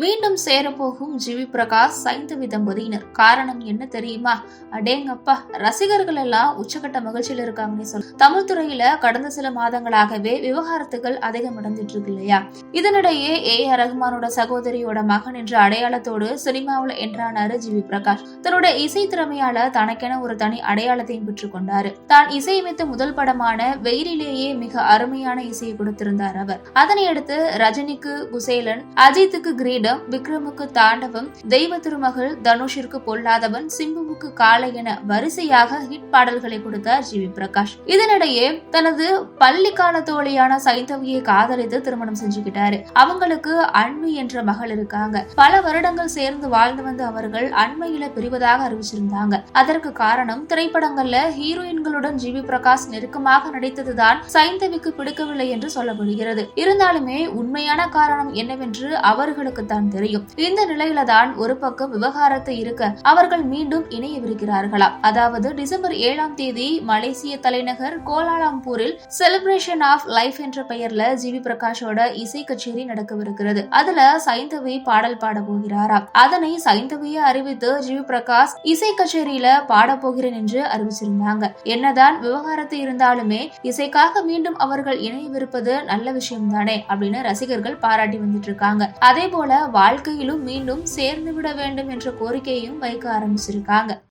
மீண்டும் சேரப்போகும் ஜிவி பிரகாஷ் சைந்தவி தம்பதியினர் காரணம் என்ன தெரியுமா? அடேங்கப்பா ரசிகர்கள் எல்லாம் உச்சகட்ட மகிழ்ச்சியில் இருக்காங்கன்னு சொல்ல தமிழ் துறையில கடந்த சில மாதங்களாகவே விவகாரத்துகள் அதிகம் நடந்துட்டு இருக்கு இல்லையா இதனிடையே ஏ. ஆர். ரஹ்மானோட சகோதரியோட மகன் என்ற அடையாளத்தோடு சினிமாவில் என்றானாரு ஜிவி பிரகாஷ். தன்னோட இசை திறமையால தனக்கென ஒரு தனி அடையாளத்தையும் பெற்றுக் கொண்டாரு. தான் இசையமைத்த முதல் படமான வெயிலிலேயே மிக அருமையான இசையை கொடுத்திருந்தார் அவர். அதனை அடுத்து ரஜினிக்கு குசேலன் அஜித்துக்கு கிரீடம் விக்ரமுக்கு தாண்டவம் தெய்வ திருமகள் தனுஷிற்கு பொல்லாதவன் சிம்புவுக்கு காலை என வரிசையாக ஹிட் பாடல்களை கொடுத்தார் ஜி வி பிரகாஷ். இதனிடையே தனது பள்ளிக்கால தோழியான சைந்தவியை காதலித்து திருமணம் செஞ்சுக்கிட்டாரு. அவங்களுக்கு அண்மை என்ற மகள் இருக்காங்க. பல வருடங்கள் சேர்ந்து வாழ்ந்து வந்த அவர்கள் அண்மையில பிரிவதாக அறிவிச்சிருந்தாங்க. அதற்கு காரணம் திரைப்படங்கள்ல ஹீரோயின்களுடன் ஜி வி பிரகாஷ் நெருக்கமாக நடித்ததுதான் சைந்தவிக்கு பிடிக்கவில்லை என்று சொல்லப்படுகிறது. இருந்தாலுமே உண்மையான காரணம் என்னவென்று அவர்களுக்கு தான் தெரியும். இந்த நிலையில தான் ஒரு பக்கம் விவகாரத்தை இருக்க அவர்கள் மீண்டும் இணையவிருக்கிறார்களாம் அதாவது டிசம்பர் ஏழாம் தேதி மலேசிய தலைநகர் கோலாலம்பூரில் செலிப்ரேஷன் ஆஃப் லைஃப் என்ற பெயர்ல ஜி வி பிரகாஷோட இசை கச்சேரி நடக்கவிருக்கிறது. அதுல சைந்தவி பாடல் பாட போகிறாராம் அதனை சைந்தவியை அறிவித்து ஜி வி பிரகாஷ் இசை கச்சேரியில பாட போகிறேன் என்று அறிவிச்சிருந்தாங்க. என்னதான் விவகாரத்து இருந்தாலுமே இசைக்காக மீண்டும் அவர்கள் இணையவிருப்பது நல்ல விஷயம் தானே அப்படின்னு ரசிகர்கள் பாராட்டி வந்துட்டு இருக்காங்க. அதே போல வாழ்க்கையிலும் மீண்டும் சேர்ந்து விட வேண்டும் என்ற கோரிக்கையும் வைக்க ஆரம்பிச்சிருக்காங்க.